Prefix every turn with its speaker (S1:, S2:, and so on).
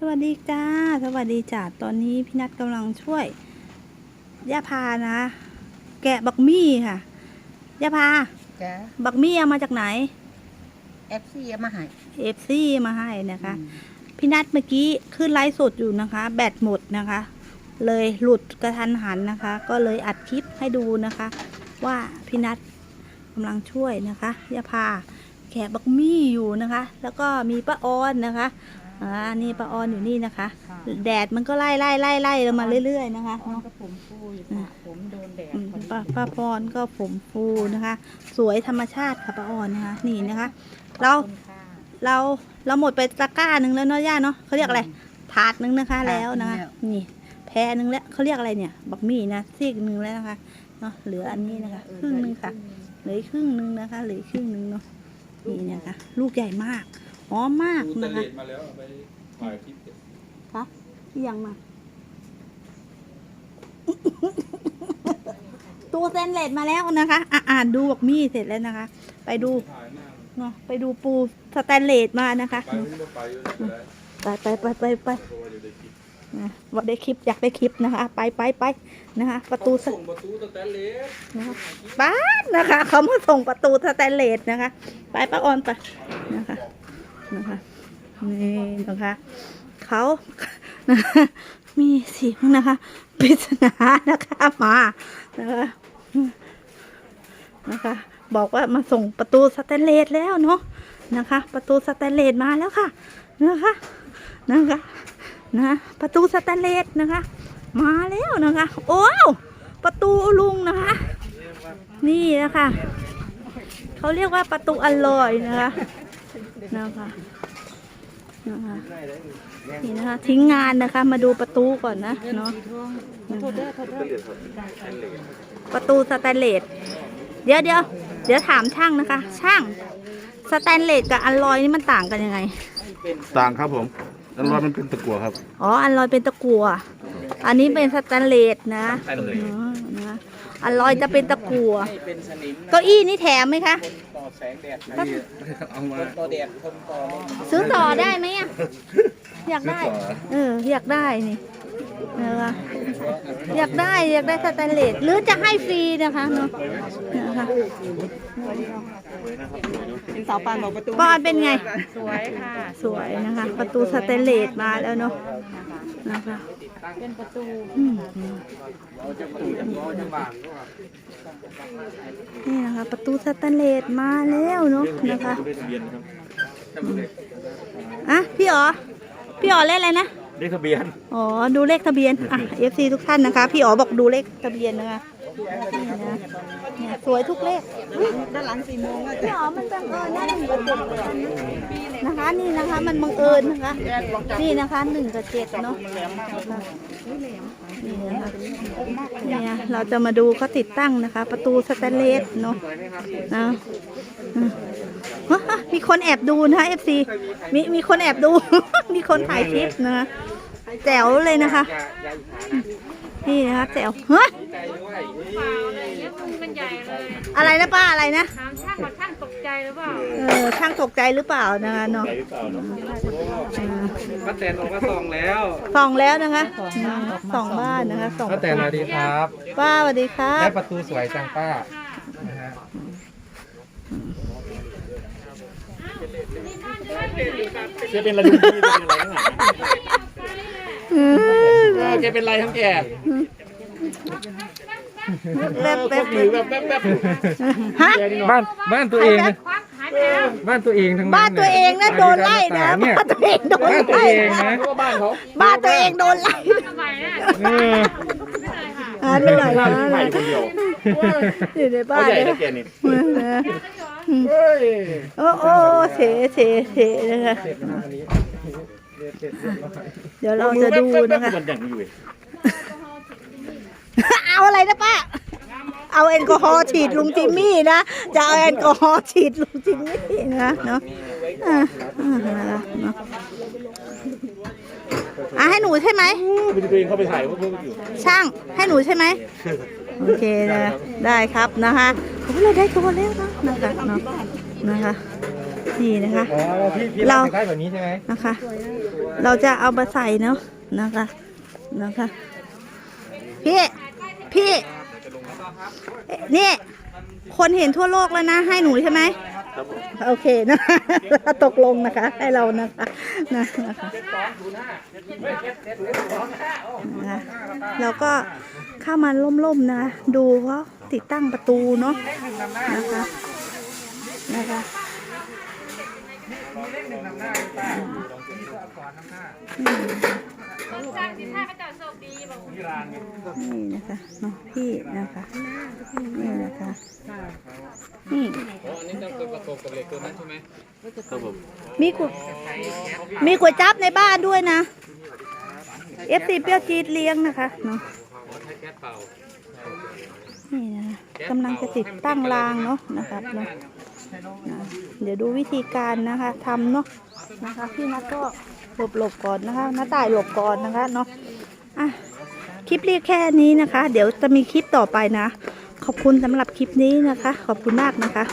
S1: สวัสดีจ้า สวัสดีจ้า ตอนนี้พี่นัทกำลังช่วยย่าพานะ แกะบักมี่ค่ะย่าพา
S2: จ้ะ
S1: บักมี่เอามาจากไหน
S2: เอฟซีเอามาให้
S1: เอฟซีมาให้นะคะ พี่นัทเมื่อกี้ขึ้นไลฟ์สดอยู่นะคะ แบตหมดนะคะ เลยหลุดกระทันหันนะคะ ก็เลยอัดคลิปให้ดูนะคะ ว่าพี่นัทกำลังช่วยนะคะย่าพาแกะบักมี่อยู่นะคะ แล้วก็มีป้าออนนะคะ อ่านี่ป้าออนอยู่นี่นะคะแดดมันก็ไล่ไล่ไล่ไล่ลงมาเรื่อย ๆ นะคะ
S2: อ๋อ
S1: เนาะ
S2: ก็ผมฟูอยู่ค่ะผมโดนแดด
S1: อืม
S2: พอดี
S1: ป้าป้าพรก็ผมฟูนะคะ สวยธรรมชาติค่ะป้าออนนะคะ นี่นะคะ เรา
S2: ขอบคุณค่ะ
S1: เราเราหมดไปตะกร้าหนึ่งแล้วเนาะย่าเนาะเขาเรียกอะไร ถาดหนึ่งนะคะแล้วนะคะนี่ แพรหนึ่งแล้วเขาเรียกอะไรเนี่ย บักมี่นะซีกหนึ่งแล้วนะคะเนาะเหลืออันนี้นะคะครึ่งหนึ่งค่ะ เหลืออกครึ่งหนึ่งนะคะเหลืออกครึ่งหนึ่งเนาะนี่นะคะ ลูกใหญ่มาก หอมมาก
S3: ดู
S1: นะ
S3: เต
S1: คะ
S3: เลดมาแล้วเอาไปถ่ายคลิปเสร็จ
S1: ครับที่ยังมา ตูเซนเลตมาแล้วนะคะอะอ่านดูบักมี่เสร็จแล้วนะคะ ไปดู
S3: ถ่ายหน้า
S1: เนาะไปดูปูสแตนเลสมานะคะ
S3: ไปไม่ต้องไปเลยก็ได้
S1: ไปไปไปไปไป
S3: เพราะว่าเดี๋ยวได้คลิป
S1: นะว่าได้คลิปอยากได้คลิปนะคะ ไปไปไปนะคะ ประตูส
S3: ส่งประตูสแตนเลส
S1: นะคะบ้านนะคะ เขามาส่งประตูสแตนเลสนะคะ ไปป้าออนไปนะคะ นะคะนี่นะคะเขานะคะมีเสียงนะคะปริศนานะคะมานะคะนะคะ บอกว่ามาส่งประตูสแตนเลสแล้วเนาะนะคะ ประตูสแตนเลสมาแล้วค่ะนะคะนะคะนะประตูสแตนเลสนะคะ มาแล้วนะคะ โอ้วประตูลุงนะคะ นี่นะคะเขาเรียกว่าประตูอร่อยนะคะ นะคะนะคะนี่นะคะ ทิ้งงานนะคะ มาดูประตูก่อนนะเนาะ
S2: โทษเด้อโทษเด้อ
S1: ประตูสแตนเลสเดี๋ยวเดี๋ยวเดี๋ยวถามช่างนะคะ ช่างสแตนเลสกับอัลลอยนี่มันต่างกันยังไง
S4: ต่างครับผมอันร้อนมันเป็นตะกั่วครับ
S1: อ๋อ อันลอยเป็นตะกั่ว อันนี้เป็นสแตนเลสนะอ๋อนะอันลอยจะเป็นตะกั่วเก้าอี้นี่แถมไหมคะ
S4: เอามา
S1: ซื้อต่อได้ไหมอะอยากได้เออ อยากได้นี่นะคะอยากได้อยากได้สแตนเลสหรือจะให้ฟรีนะคะเนาะนะ คะ
S2: เป็นสาวปานบอกประตู
S1: บอลเป็นไง
S2: สวยค่ะ
S1: สวยนะคะ ประตูสแตนเลสมาแล้วเนาะนะคะ
S2: เป็นประตู
S1: อืมนี่นะคะ ประตูสแตนเลสมาแล้วเนาะนะคะอะพี่อ๋อพี่อ๋อเล่นอะไรนะ
S4: เลขทะเบียน
S1: อ๋อ ดูเลขทะเบียน อะ FC ทุกท่านนะคะ พี่อ๋อบอกดูเลขทะเบียนนะคะนี่นะเนี่ย สวยทุกเลขอุ๊ย
S2: ด้านหลังสี่โมงก็
S1: พี่อ๋อมันบังเอิญนะหนึ่งกับเจ็ดนะคะ นี่นะคะ มันบังเอิญนะคะ นี่นะคะหนึ่งกับเจ็ดเนาะนะคะนี่นะคะเนี่ยเราจะมาดูเขาติดตั้งนะคะ ประตูสแตนเลสเนาะนะอืมฮะมีคนแอบดูนะคะ FC มีมีคนแอบดู มีคนถ่ายคลิปนะคะแจ๋วเลยนะคะ นี่นะคะแจ๋วเฮ้ย
S5: มันใหญ่เลย
S1: อะไรนะป้าอะไรนะ
S5: ถามช่างว่าช่างตกใจหรือเปล่า
S1: เออช่างตกใจหรือเปล่านะคะเนาะ
S6: ป้าแตนบอกว่าส่องแล้ว
S1: ส่องแล้วนะคะส่องบ้านนะคะส่อง
S6: ป้าแตนสวัสดีครับ
S1: ป้าสวัสดีครั
S6: ได้
S1: บ
S6: ประตูสวยจังป้านะฮะ
S4: แกเป็นอะไรพี่เป็นอะไรข้างหลัง
S6: เออแกเป็นไรทั้งแก
S1: แป๊บแป๊บ
S4: ถือแบบแป๊บแป๊บ
S1: ฮะ
S6: บ้านบ้านตัวเองนะ
S5: ควักหายไปแล้ว
S6: บ้านตัวเองทั้ง
S1: บ้านตัวเองนะโดนไล่นะ
S6: เนี่ย
S1: บ้านตัวเองโดน
S6: บ้านตัว
S1: ไล่
S6: เอง
S1: นะ
S6: นะ
S4: บ้านเขา
S1: บ้านตัวเองโดนไล่
S5: ทำไมเนี่ย
S6: เออ
S1: อ่านไปหน่อยนะ
S4: ใหม่คนเดียว
S1: อยู่ในบ้า
S4: เขา
S1: น
S4: ใหญ่
S1: เลย
S4: แล้วแกนี่
S1: โอ้โอ้เฉเฉเฉนะคะเดี๋ยวเราจะดูนะคะ
S4: มันอย่างนี้อยู่
S1: เอาอะไรนะป้า เอาแอลกอฮอล์ฉีดลุงจิมมี่นะ จะเอาแอลกอฮอล์ฉีดลุงจิมมี่นะเนาะอะอะเนาะอะให้หนูใช่ไหม
S4: เป็นตัวเองเข้าไปถ่ายพวกพวกอยู่
S1: ช่างให้หนูใช่ไหม โอเคนะได้ครับนะคะโอ้ยเราได้ตัวแล้วนะนะคะเนาะนะคะนี่นะคะ
S6: อ๋อพี่พี่
S1: เรา
S6: เราคล้ายแบบนี้ใช่ไหม
S1: นะคะ เราจะเอามาใส่เนาะนะคะนะคะพี่ พี่เอ๊ะนี่ คนเห็นทั่วโลกแล้วนะ ให้หนูใช่ไหมโอเคนะตกลงนะคะ ให้เรานะคะนะนะคะนะเราก็เข้ามาล่มๆนะ ดูเขาติดตั้งประตูเนาะนะคะนะคะ
S5: ต้องสร้างสินค้าพระเจ้าโชคดีบอก
S1: นี่นะคะเนาะพี่นะคะนี่นะคะนี่
S6: อ๋ออันนี้ต้องเป็นประกบกับเหล็กตัวนั้นใช่ไหม
S1: มีก๋วยมีก๋วยจั๊บในบ้านด้วยนะเอฟซีเปรี้ยวจี๊ดเลี้ยงนะคะเนาะ
S6: ใช้แก๊สเป่า
S1: นี่นะคะกำลังจะติดตั้งรางเนาะนะครับเนาะนะ เดี๋ยวดูวิธีการนะคะทำเนาะนะคะพี่นัทก็หลบหลบก่อนนะคะน้าต่ายหลบก่อนนะคะเนาะอะคลิปเรียกแค่นี้นะคะ เดี๋ยวจะมีคลิปต่อไปนะ ขอบคุณสำหรับคลิปนี้นะคะ ขอบคุณมากนะคะ